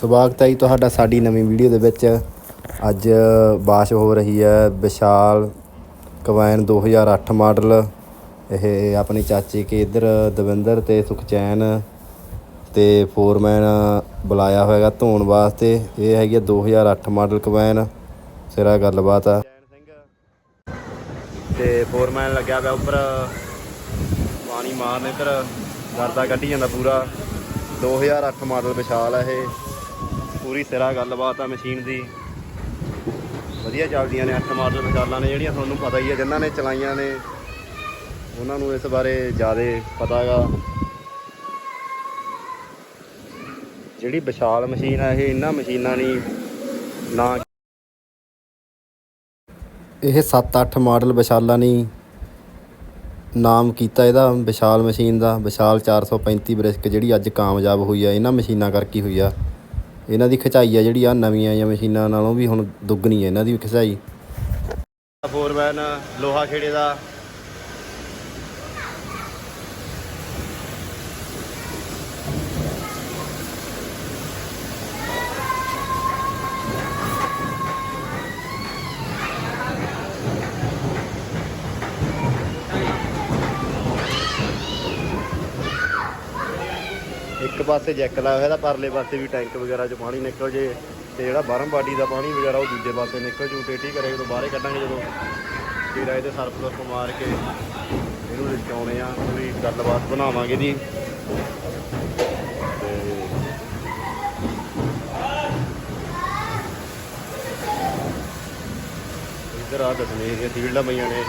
ਸਵਾਗਤ ਹੈ ਜੀ ਤੁਹਾਡਾ ਸਾਡੀ ਨਵੀਂ ਵੀਡੀਓ ਦੇ ਵਿੱਚ। ਅੱਜ ਬਾਸ਼ ਹੋ ਰਹੀ ਹੈ, ਵਿਸ਼ਾਲ ਕਵੈਨ 2008 ਮਾਡਲ। ਇਹ ਆਪਣੀ ਚਾਚੀ ਕੇ ਇੱਧਰ ਦਵਿੰਦਰ ਤੇ ਸੁਖਚੈਨ ਤੇ ਫੋਰਮੈਨ ਬੁਲਾਇਆ ਹੋਇਆਗਾ ਧੋਣ ਵਾਸਤੇ। ਇਹ ਹੈਗੀ ਆ 2008 ਮਾਡਲ ਕਵੈਨ। ਸਿਰਾ ਗੱਲਬਾਤ ਆ। ਤੇ ਫੋਰਮੈਨ ਲੱਗਿਆ ਪਿਆ ਉੱਪਰ। ਪਾਣੀ ਮਾਰਨ ਇੱਧਰ ਗਰਦਾ ਕੱਢੀ ਜਾਂਦਾ ਪੂਰਾ। 2008 ਮਾਡਲ ਵਿਸ਼ਾਲ ਹੈ ਇਹ। ਪੂਰੀ ਸਿਰਾ ਗੱਲਬਾਤ ਆ ਮਸ਼ੀਨ ਦੀ। ਵਧੀਆ ਚੱਲਦੀਆਂ ਨੇ 8 ਮਾਡਲ ਵਿਸ਼ਾਲਾਂ ਨੇ, ਜਿਹੜੀਆਂ ਤੁਹਾਨੂੰ ਪਤਾ ਹੀ ਹੈ ਜਿਨ੍ਹਾਂ ਨੇ ਚਲਾਈਆਂ ਨੇ। ਉਹਨਾਂ ਨੂੰ ਇਸ ਬਾਰੇ ਜ਼ਿਆਦਾ ਪਤਾ ਹੈਗਾ। ਜਿਹੜੀ ਵਿਸ਼ਾਲ ਮਸ਼ੀਨ ਆ, ਇਹ ਇਹਨਾਂ ਮਸ਼ੀਨਾਂ ਨਹੀਂ, ਨਾ ਇਹ 7-8 ਮਾਡਲ ਵਿਸ਼ਾਲਾਂ ਨਹੀਂ ਨਾਮ ਕੀਤਾ ਇਹਦਾ, ਵਿਸ਼ਾਲ ਮਸ਼ੀਨ ਦਾ। ਵਿਸ਼ਾਲ 435 ਬ੍ਰਿਸਕ ਜਿਹੜੀ ਅੱਜ ਕਾਮਯਾਬ ਹੋਈ ਆ, ਇਹਨਾਂ ਮਸ਼ੀਨਾਂ ਕਰਕੇ ਹੋਈ ਆ। ਇਹਨਾਂ ਦੀ ਖਿਚਾਈ ਆ ਜਿਹੜੀ ਆ ਨਵੀਆਂ ਜਾਂ ਮਸ਼ੀਨਾਂ ਨਾਲੋਂ ਵੀ ਹੁਣ ਦੁੱਗਣੀ ਹੈ ਇਹਨਾਂ ਦੀ ਖਿਚਾਈ। ਫੋਰਮੈਨ ਲੋਹਾ ਖੇੜੇ ਦਾ ਪਾਸੇ ਜੈਕ ਲਾਇਆ ਹੋਇਆ ਤਾਂ ਪਰਲੇ ਪਾਸੇ ਵੀ ਟੈਂਕ ਵਗੈਰਾ ਚ ਪਾਣੀ ਨਿਕਲ ਜੇ ਤੇ ਜਿਹੜਾ ਬਾਰਮ ਬਾਡੀ ਦਾ ਪਾਣੀ ਵਗੈਰਾ ਉਹ ਦੂਜੇ ਪਾਸੇ ਨਿਕਲ ਜੂ ਟੇਟੀ ਕਰੇ ਜਦੋਂ ਬਾਹਰੇ ਕੱਢਾਂਗੇ ਜਦੋਂ ਫਿਰ ਇਹਦੇ ਸਰਫ ਸਰਫ ਮਾਰ ਕੇ ਇਹਨੂੰ ਲਿਚਾਉਣੇ ਆ ਪੂਰੀ ਗੱਲਬਾਤ ਬਣਾਵਾਂਗੇ ਦੀ ਤੇ ਇੱਧਰ ਆ ਦਸਵੇਂ ਦੀਆਂ ਫੀਲਡਾਂ ਪਈਆਂ ਨੇ।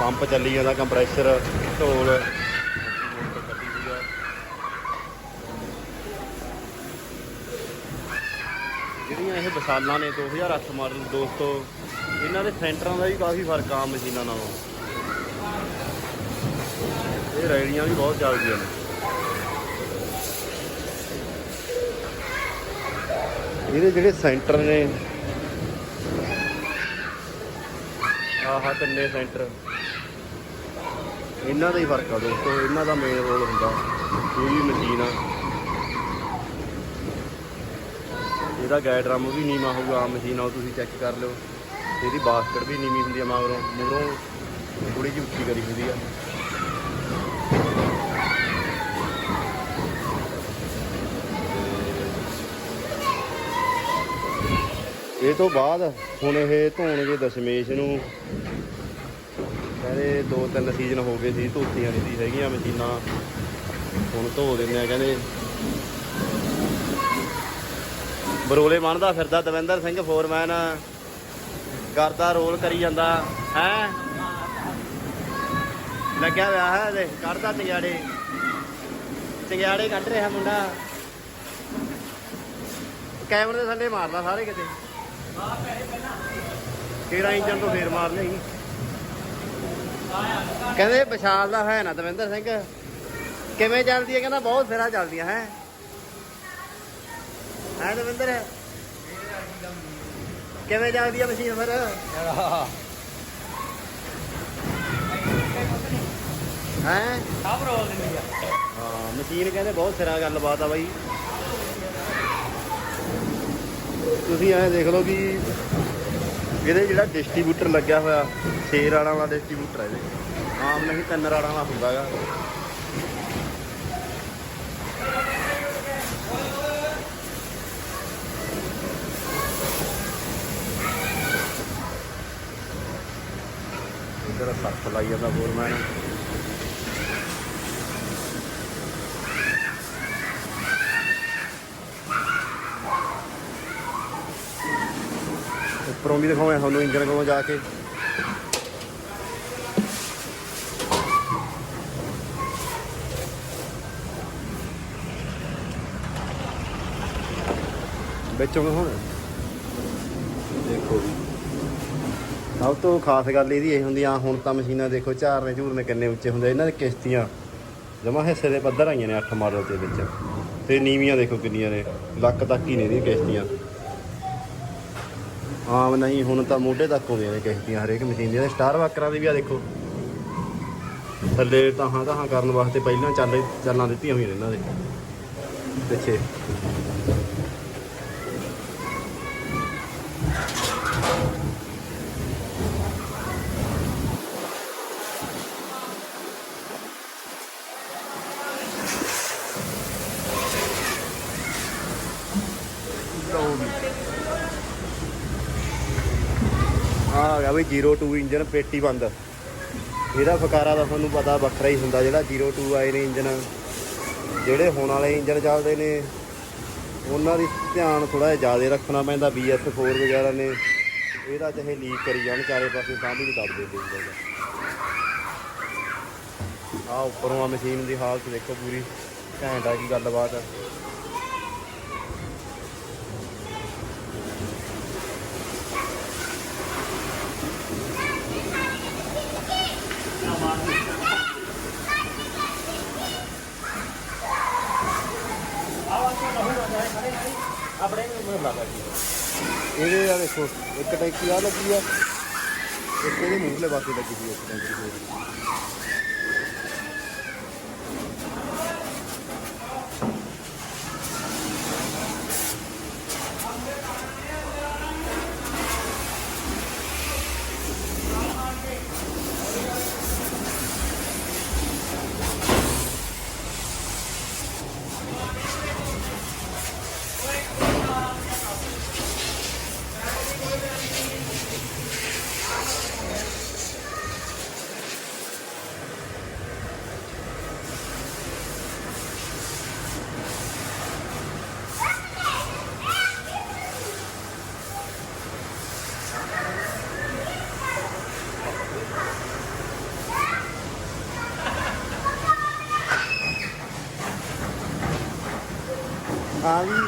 ਪੰਪ ਚੱਲੀ ਜਾਂਦਾ, ਕੰਪਰੈਸਰ, ਢੋਲ ਮੋਟਰ ਕੱਢੀ ਹੋਈ ਆ ਜਿਹੜੀਆਂ ਇਹ ਵਿਸ਼ਾਲਾਂ ਨੇ 2008 ਮਾਡਲ, ਦੋਸਤੋ। ਇਹਨਾਂ ਦੇ ਸੈਂਟਰਾਂ ਦਾ ਵੀ ਕਾਫੀ ਫ਼ਰਕ ਆ ਮਸ਼ੀਨਾਂ ਨਾਲੋਂ। ਇਹ ਰੈਲੀਆਂ ਵੀ ਬਹੁਤ ਚੱਲਦੀਆਂ ਨੇ। ਇਹਦੇ ਜਿਹੜੇ ਸੈਂਟਰ ਨੇ, ਆਹ ਤਿੰਨੇ ਸੈਂਟਰ। ਇਹਨਾਂ ਦਾ ਹੀ ਫ਼ਰਕ ਆ ਦੋਸਤੋ, ਇਹਨਾਂ ਦਾ ਮੇਨ ਰੋਲ ਹੁੰਦਾ, ਕੋਈ ਵੀ ਮਸ਼ੀਨ ਆ। ਇਹਦਾ ਗਾਇਡ ਡਰਮ ਵੀ ਨੀਵਾ ਹੋਊਗਾ ਆਮ ਮਸ਼ੀਨ ਆ ਤੁਸੀਂ ਚੈੱਕ ਕਰ ਲਿਓ। ਇਹਦੀ ਬਾਸਕਟ ਵੀ ਨੀਵੀਂ ਹੁੰਦੀ ਆ ਮਗਰੋਂ, ਮੂਹਰੋਂ ਥੋੜੀ ਜਿਹੀ ਉੱਚੀ ਕਰੀ ਹੁੰਦੀ ਆ। ਇਹ ਤੋਂ ਬਾਅਦ ਹੁਣ ਇਹ ਧੋਣਗੇ ਦਸ਼ਮੇਸ਼ ਨੂੰ। ਕਹਿੰਦੇ ਦੋ ਤਿੰਨ ਸੀਜ਼ਨ ਹੋ ਗਏ ਸੀ, ਧੋਤੀਆਂ ਨਹੀਂ ਸੀ ਹੈਗੀਆਂ ਮਸ਼ੀਨਾਂ। ਹੁਣ ਧੋ ਦਿੰਦੇ ਆ, ਕਹਿੰਦੇ ਬਰੋਲੇ ਬਣਦਾ ਫਿਰਦਾ, ਦਵਿੰਦਰ ਸਿੰਘ ਫੋਰਮੈਨ ਕਰਦਾ ਰੋਲ ਕਰੀ ਜਾਂਦਾ, ਹੈ? ਲੱਗਿਆ ਹੋਇਆ ਹੈ ਇਹਦੇ, ਕੱਢਦਾ ਚੰਗਿਆੜੇ ਚੰਗਿਆੜੇ ਕੱਢ ਰਿਹਾ ਮੁੰਡਾ। ਕੈਮਰੇ ਦੇ ਥੱਲੇ ਮਾਰਦਾ ਸਾਰੇ ਕਿਤੇ। ਕਿਹੜਾ ਇੰਜਨ ਤੋਂ ਫੇਰ ਮਾਰ ਲਈ ਕਹਿੰਦੇ ਵਿਸ਼ਾਲ ਦਾ ਹੈ ਨਾ ਦਵਿੰਦਰ ਸਿੰਘ। ਕਿਵੇਂ ਚੱਲਦੀ ਹੈ? ਕਹਿੰਦਾ ਬਹੁਤ ਸਿਰਾ ਚੱਲਦੀਆਂ, ਹੈ? ਹੈ ਦਵਿੰਦਰ? ਕਿਵੇਂ ਚੱਲਦੀ ਹੈ ਮਸ਼ੀਨ ਫਿਰ? ਹੈ? ਸਭ ਰੋਲ ਦਿੰਦੀ ਆ। ਹਾਂ ਮਸ਼ੀਨ ਕਹਿੰਦੇ ਬਹੁਤ ਸਿਰਾ ਗੱਲਬਾਤ ਆ ਬਾਈ। ਤੁਸੀਂ ਐਂ ਦੇਖ ਲਓ ਕਿ ਇਹਦੇ ਜਿਹੜਾ ਡਿਸਟ੍ਰੀਬਿਊਟਰ ਲੱਗਿਆ ਹੋਇਆ 6 ਰਾੜਾਂ ਵਾਲਾ ਡਿਸਟ੍ਰੀਬਿਊਟਰ ਹੈ ਇਹਦੇ। ਆਮ ਨਹੀਂ ਤਿੰਨ ਰਾੜਾਂ ਵਾਲਾ ਹੁੰਦਾਗਾ ਇਧਰ ਸਰਫ ਲਾਈ ਜਾਂਦਾ ਫੋਰਮੈਨ ਉੱਪਰੋਂ ਵੀ ਦਿਖਾਉਣਾ ਤੁਹਾਨੂੰ ਇੰਜਨ ਕੋਲੋਂ ਜਾ ਕੇ। ਵਿੱਚੋਂ ਦਿਖਾਉਣਾ ਦੇਖੋ ਵੀ। ਸਭ ਤੋਂ ਖਾਸ ਗੱਲ ਇਹਦੀ ਇਹ ਹੁੰਦੀ ਆ, ਹੁਣ ਤਾਂ ਮਸ਼ੀਨਾਂ ਦੇਖੋ ਝਾਰਨੇ ਝੂਰਨੇ ਕਿੰਨੇ ਉੱਚੇ ਹੁੰਦੇ ਇਹਨਾਂ ਦੇ ਕਿਸ਼ਤੀਆਂ। ਜਮਾ ਹਿੱਸੇ ਦੇ ਪੱਧਰ ਆਈਆਂ ਨੇ 8 ਮਾਡਲ ਦੇ ਵਿੱਚ। ਤੇ ਨੀਵੀਆਂ ਦੇਖੋ ਕਿੰਨੀਆਂ ਨੇ, ਲੱਕ ਤੱਕ ਹੀ ਨੇ ਇਹਦੀਆਂ ਕਿਸ਼ਤੀਆਂ। ਆਮ ਨਹੀਂ, ਹੁਣ ਤਾਂ ਮੋਢੇ ਤੱਕ ਆਉਂਦੀਆਂ ਨੇ ਕਿਸ਼ਤੀਆਂ ਹਰੇਕ ਮਸ਼ੀਨ ਦੀਆਂ। ਸਟਾਰ ਵਾਕਰਾਂ ਦੀ ਵੀ ਆ ਦੇਖੋ। ਥੱਲੇ ਤਾਂ ਹਾਂ ਤਾਂ ਹਾਂ ਕਰਨ ਵਾਸਤੇ ਪਹਿਲਾਂ ਚੱਲ ਚੱਲਾਂ ਦਿੱਤੀਆਂ ਹੋਈਆਂ ਨੇ ਇਹਨਾਂ ਦੇ। ਪਿੱਛੇ। ਆ ਆ ਗਿਆ ਬਈ 02 ਇੰਜਨ ਪੇਟੀ ਬੰਦ। ਇਹਦਾ ਫਕਾਰਾ ਦਾ ਤੁਹਾਨੂੰ ਪਤਾ ਵੱਖਰਾ ਹੀ ਹੁੰਦਾ, ਜਿਹੜਾ 02 ਆਏ ਨੇ ਇੰਜਨ। ਜਿਹੜੇ ਹੋਣ ਵਾਲੇ ਇੰਜਨ ਚੱਲਦੇ ਨੇ, ਉਹਨਾਂ ਦੀ ਧਿਆਨ ਥੋੜਾ ਜਿਹਾ ਜ਼ਿਆਦਾ ਰੱਖਣਾ ਪੈਂਦਾ BS4 ਵਗੈਰਾ ਨੇ। ਇਹਦਾ ਚਾਹੇ ਲੀਕ ਕਰੀ ਜਾਣ, ਚਾਰੇ ਪਾਸੇ ਤਾਂ ਵੀ ਨਹੀਂ ਦੱਬਦੇ ਇੰਜਨ ਦਾ ਆ ਉੱਪਰੋਂ ਆ ਮਸ਼ੀਨ ਦੀ ਹਾਲਤ ਦੇਖੋ ਪੂਰੀ। ਘੈਂਟ ਆ ਕੀ ਗੱਲਬਾਤ। ਆ ਇਹਦੇ ਆ ਦੇਖੋ, ਇੱਕ ਟੈਂਕੀ ਆ ਲੱਗੀ ਆ, ਇੱਕ ਇਹਦੇ ਮੂਹਰਲੇ ਪਾਸੇ ਲੱਗੀ ਸੀ ਇੱਕ ਟੈਂਕੀ ਹੋਰ ਹਾਂ ਵੀ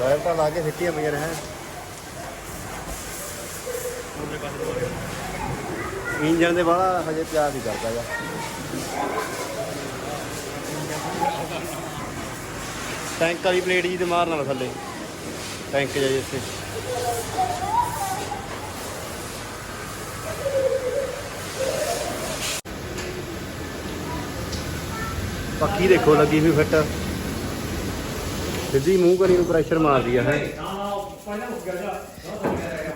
ਰਾਇਲ ਲਾ ਕੇ ਸਿੱਟੀਆਂ ਪਈਆਂ ਨੇ, ਹੈ। ਦੇ ਬਾਹਲਾ ਹਜੇ ਪਿਆਰ ਨਹੀਂ ਕਰਦਾ ਗਾ ਟੈਂਕ ਵਾਲੀ ਪਲੇਟ ਜੀ ਤੇ ਮਾਰਨ ਵਾਲਾ ਥੱਲੇ। ਟੈਂਕ ਜਿਹਾ ਇੱਥੇ। ਪੱਖੀ ਦੇਖੋ ਲੱਗੀ ਵੀ ਫਿੱਟ। ਸਿੱਧੀ ਮੂੰਹ ਕਰੀ ਨੂੰ ਪ੍ਰੈਸ਼ਰ ਮਾਰਦੀ ਆ ਹੈ।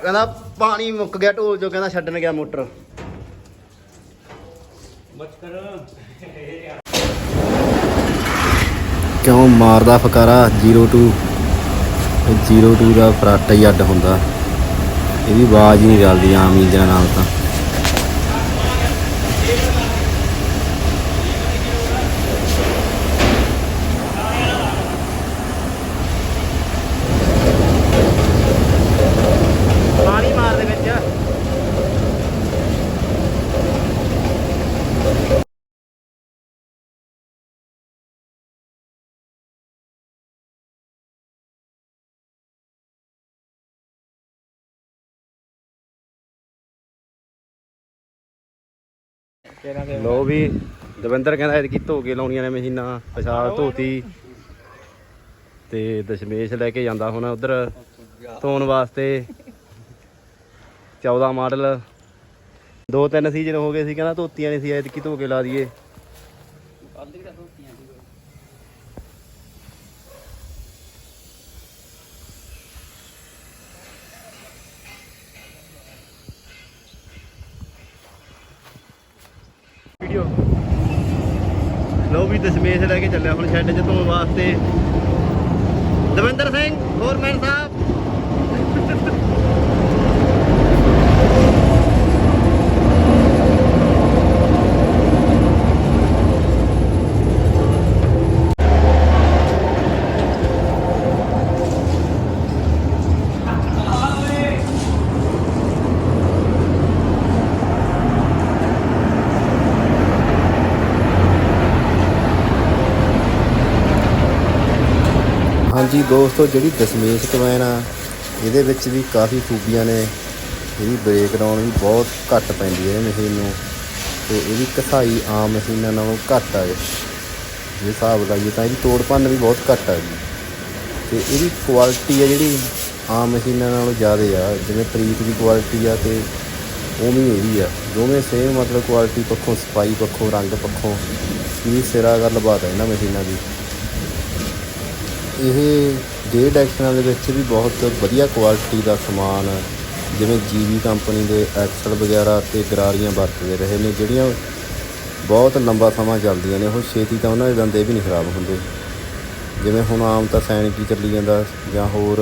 ਕਹਿੰਦਾ ਪਾਣੀ ਮੁੱਕ ਗਿਆ ਢੋਲ ਜੋ ਕਹਿੰਦਾ ਛੱਡਣ ਗਿਆ ਮੋਟਰ। ਕਿਉਂ ਮਾਰਦਾ ਫਕਾਰਾ? 02 02 ਦਾ ਫਰਾਟਾ ਹੀ ਅੱਡ ਹੁੰਦਾ। ਇਹਦੀ ਆਵਾਜ਼ ਹੀ ਨਹੀਂ ਰਲਦੀ ਆਮ ਇੰਜਨਾਂ ਨਾਲ ਤਾਂ ਪਾਣੀ ਮਾਰ ਦੇ ਵਿੱਚ ਲੋ ਵੀ ਦਵਿੰਦਰ ਕਹਿੰਦਾ ਐਤਕੀ ਧੋ ਕੇ ਲਾਉਣੀਆਂ ਨੇ ਮਸ਼ੀਨਾਂ ਪਿਸ਼ਾਬ ਧੋਤੀ। ਤੇ ਦਸ਼ਮੇਸ਼ ਲੈ ਕੇ ਜਾਂਦਾ ਹੁਣ ਉਧਰ ਧੋਣ ਵਾਸਤੇ। 14 ਮਾਡਲ। ਦੋ ਤਿੰਨ ਸੀਜ਼ਨ ਹੋ ਗਏ ਸੀ ਕਹਿੰਦਾ ਧੋਤੀਆਂ ਨਹੀਂ ਸੀ ਐਤਕੀ ਧੋ ਕੇ ਲਾ ਦਈਏ। ਵੀਡੀਓ। ਲੋ ਵੀ ਦਸ਼ਮੇਸ਼ ਲੈ ਕੇ ਚੱਲਿਆ ਹੁਣ ਸ਼ੈੱਡ 'ਚ ਧੋਣ ਵਾਸਤੇ। ਦਵਿੰਦਰ ਸਿੰਘ ਫੋਰਮੈਨ ਸਾਹਿਬ। ਜੀ, ਦੋਸਤੋ, ਜਿਹੜੀ ਦਸ਼ਮੇਸ਼ ਕਮੈਨ ਆ, ਇਹਦੇ ਵਿੱਚ ਵੀ ਕਾਫੀ ਖੂਬੀਆਂ ਨੇ। ਇਹਦੀ ਬ੍ਰੇਕ ਡਾਊਨ ਵੀ ਬਹੁਤ ਘੱਟ ਪੈਂਦੀ ਹੈ ਇਹ ਮਸ਼ੀਨ ਨੂੰ। ਤੇ ਇਹਦੀ ਕਸਾਈ ਆਮ ਮਸ਼ੀਨਾਂ ਨਾਲੋਂ ਘੱਟ ਆ ਜੇ ਹਿਸਾਬ ਲਾਈਏ ਤਾਂ ਇਹਦੀ ਤੋੜ ਭੰਨ ਵੀ ਬਹੁਤ ਘੱਟ ਆ ਜੀ। ਤੇ ਇਹਦੀ ਕੁਆਲਿਟੀ ਆ ਜਿਹੜੀ ਆਮ ਮਸ਼ੀਨਾਂ ਨਾਲੋਂ ਜ਼ਿਆਦਾ ਆ। ਜਿਵੇਂ ਪ੍ਰੀਤ ਦੀ ਕੁਆਲਿਟੀ ਆ ਤੇ ਉਵੇਂ ਹੀ ਇਹਦੀ ਆ। ਦੋਵੇਂ ਸੇਮ ਮਤਲਬ ਕੁਆਲਿਟੀ ਪੱਖੋਂ, ਸਫ਼ਾਈ ਪੱਖੋਂ, ਰੰਗ ਪੱਖੋਂ। ਕੀ ਸਿਰਾ ਗੱਲਬਾਤ ਹੈ ਇਹਨਾਂ ਮਸ਼ੀਨਾਂ ਦੀ। ਇਹ ਗੇ ਡੈਕਸ਼ਨਾਂ ਦੇ ਵਿੱਚ ਵੀ ਬਹੁਤ ਵਧੀਆ ਕੁਆਲਿਟੀ ਦਾ ਸਮਾਨ ਜਿਵੇਂ ਜੀਵੀ ਕੰਪਨੀ ਦੇ ਐਕਸਲ ਵਗੈਰਾ ਤੇ ਗਰਾਰੀਆਂ ਵਰਤਦੇ ਰਹੇ ਨੇ, ਜਿਹੜੀਆਂ ਬਹੁਤ ਲੰਬਾ ਸਮਾਂ ਚੱਲਦੀਆਂ ਨੇ। ਉਹ ਛੇਤੀ ਤਾਂ ਉਹਨਾਂ ਦੇ ਦੰਦੇ ਵੀ ਨਹੀਂ ਖਰਾਬ ਹੁੰਦੇ। ਜਿਵੇਂ ਹੁਣ ਆਮ ਤਾਂ ਸੈਨਿਕ ਹੀ ਚੱਲੀ ਜਾਂਦਾ ਜਾਂ ਹੋਰ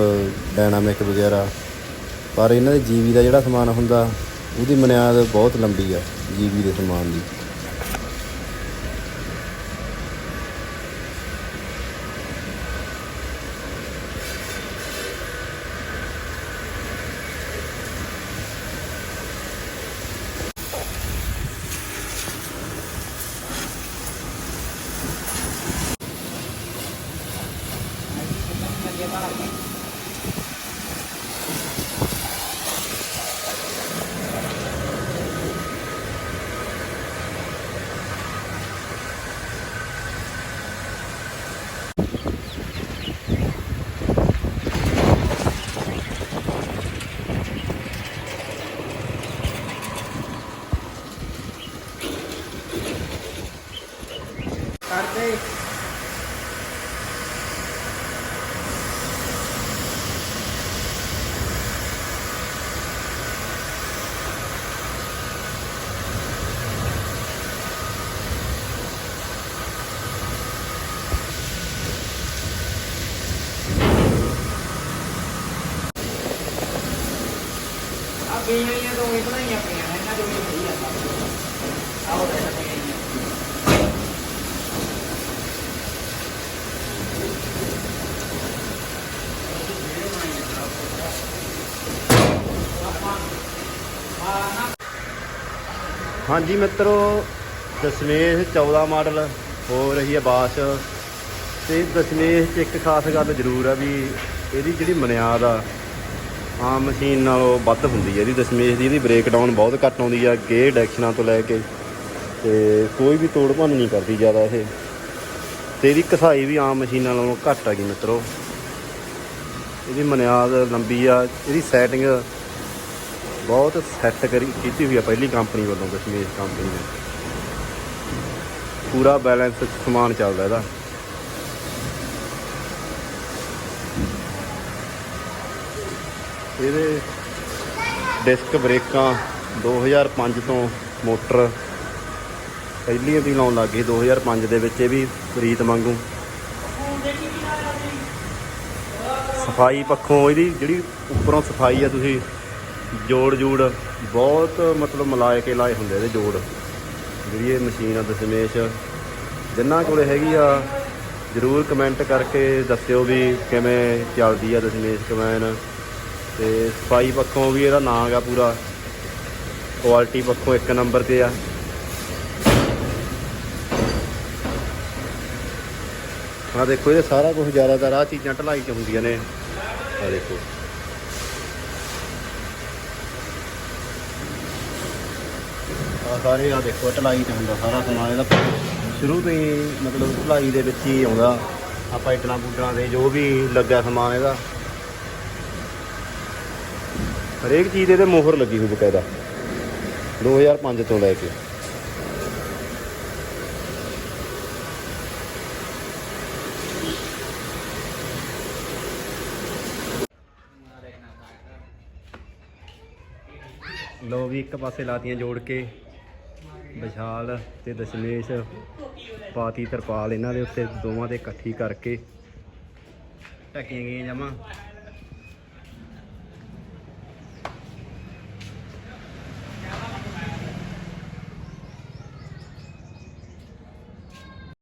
ਡਾਇਨਾਮਿਕ ਵਗੈਰਾ। ਪਰ ਇਹਨਾਂ ਦੇ ਜੀਵੀ ਦਾ ਜਿਹੜਾ ਸਮਾਨ ਹੁੰਦਾ, ਉਹਦੀ ਮਨਿਆਦ ਬਹੁਤ ਲੰਬੀ ਆ ਜੀਵੀ ਦੇ ਸਮਾਨ ਦੀ। ਕਰਦੇ ਆ ਬੀਆਂ ਤੋਂ ਹੀ ਬਣਾਈਆਂ ਪਈਆਂ ਨੇ ਇਹਨਾਂ ਦੇ ਵਿੱਚ ਸਹੀ ਆ ਆਓ ਦੇ ਪਈਆਂ ਹਾਂਜੀ ਮਿੱਤਰੋ, ਦਸ਼ਮੇਸ਼ 14 ਮਾਡਲ ਹੋ ਰਹੀ ਹੈ ਬਾਸ। ਤੇ ਦਸ਼ਮੇਸ਼ 'ਚ ਇੱਕ ਖਾਸ ਗੱਲ ਜ਼ਰੂਰ ਆ ਵੀ ਇਹਦੀ ਜਿਹੜੀ ਮਨਿਆਦ ਆ, ਆਮ ਮਸ਼ੀਨ ਨਾਲੋਂ ਵੱਧ ਹੁੰਦੀ ਹੈ ਇਹਦੀ ਦਸ਼ਮੇਸ਼ ਦੀ ਇਹਦੀ ਬ੍ਰੇਕ ਡਾਊਨ ਬਹੁਤ ਘੱਟ ਆਉਂਦੀ ਆ ਗੇ ਡੈਕਸ਼ਨਾਂ ਤੋਂ ਲੈ ਕੇ। ਤੇ ਕੋਈ ਵੀ ਤੋੜ ਭੰਨ ਨਹੀਂ ਕਰਦੀ ਜ਼ਿਆਦਾ ਇਹ। ਤੇ ਇਹਦੀ ਕਸਾਈ ਵੀ ਆਮ ਮਸ਼ੀਨਾਂ ਨਾਲੋਂ ਘੱਟ ਆ ਗਈ ਮਿੱਤਰੋ। ਇਹਦੀ ਮਨਿਆਦ ਲੰਬੀ ਆ, ਇਹਦੀ ਸੈਟਿੰਗ ਬਹੁਤ ਸੈੱਟ ਕਰੀ ਕੀਤੀ ਹੋਈ ਆ ਪਹਿਲੀ ਕੰਪਨੀ ਵੱਲੋਂ ਕਸ਼ਮੀਰ ਕੰਪਨੀ ਨੇ। ਪੂਰਾ ਬੈਲੈਂਸ ਸਮਾਨ ਚੱਲਦਾ ਇਹਦਾ। ਇਹਦੇ ਡਿਸਕ ਬ੍ਰੇਕਾਂ 2005 ਤੋਂ ਮੋਟਰ ਪਹਿਲੀਆਂ ਦੀ ਲਾਉਣ ਲੱਗ ਗਏ 2005 ਦੇ ਵਿੱਚ ਇਹ ਵੀ ਰੀਤ ਵਾਂਗੂ। ਸਫ਼ਾਈ ਪੱਖੋਂ ਇਹਦੀ ਜਿਹੜੀ ਉੱਪਰੋਂ ਸਫ਼ਾਈ ਆ ਤੁਸੀਂ ਜੋੜ ਜੂੜ ਬਹੁਤ ਮਤਲਬ ਮਿਲਾਏ ਕੇ ਲਾਏ ਹੁੰਦੇ ਇਹਦੇ ਜੋੜ। ਜਿਹੜੀ ਇਹ ਮਸ਼ੀਨ ਆ ਦਸ਼ਮੇਸ਼ ਜਿਨ੍ਹਾਂ ਕੋਲੇ ਹੈਗੀ ਆ, ਜਰੂਰ ਕਮੈਂਟ ਕਰਕੇ ਦੱਸਿਓ ਵੀ ਕਿਵੇਂ ਚੱਲਦੀ ਆ ਦਸ਼ਮੇਸ਼ ਕਮੈਨ। ਤੇ ਸਫ਼ਾਈ ਪੱਖੋਂ ਵੀ ਇਹਦਾ ਨਾਂ ਗਾ ਪੂਰਾ। ਕੁਆਲਿਟੀ ਪੱਖੋਂ ਇੱਕ ਨੰਬਰ ਤੇ ਆ। ਆ ਦੇਖੋ, ਇਹ ਸਾਰਾ ਕੁਝ ਜ਼ਿਆਦਾਤਰ ਆ ਚੀਜ਼ਾਂ ਢਲਾਈ ਚ ਹੁੰਦੀਆਂ ਨੇ। ਆ ਦੇਖੋ। ਆ ਸਾਰੇ ਆ ਦੇਖੋ ਢਲਾਈ ਤੇ ਹੁੰਦਾ, ਸਾਰਾ ਸਮਾਨ ਇਹਦਾ ਸ਼ੁਰੂ ਤੋਂ ਹੀ ਮਤਲਬ ਢਲਾਈ ਦੇ ਵਿੱਚ ਹੀ ਆਉਂਦਾ। ਆ ਪਾਈਟਲਾਂ ਬੂਟਰਾਂ ਦੇ ਜੋ ਵੀ ਲੱਗਾ ਸਮਾਨ ਇਹਦਾ। ਹਰੇਕ ਚੀਜ਼ ਦੇ ਇਹਦੇ ਮੋਹਰ ਲੱਗੀ ਹੋਈ ਬਕਾਇਦਾ। 2005 ਤੋਂ ਲੈ ਕੇ। ਲੋ ਵੀ ਇੱਕ ਪਾਸੇ ਲਾਤੀਆਂ ਜੋੜ ਕੇ। ਵਿਸ਼ਾਲ ਤੇ ਦਸ਼ਮੇਸ਼, ਪਾਤੀ, ਤਰਪਾਲ, ਇਹਨਾਂ ਦੇ ਉੱਤੇ ਦੋਵਾਂ ਦੇ ਇਕੱਠੀ ਕਰਕੇ ਢੱਕੀਆਂ ਗਈਆਂ ਜਮਾ।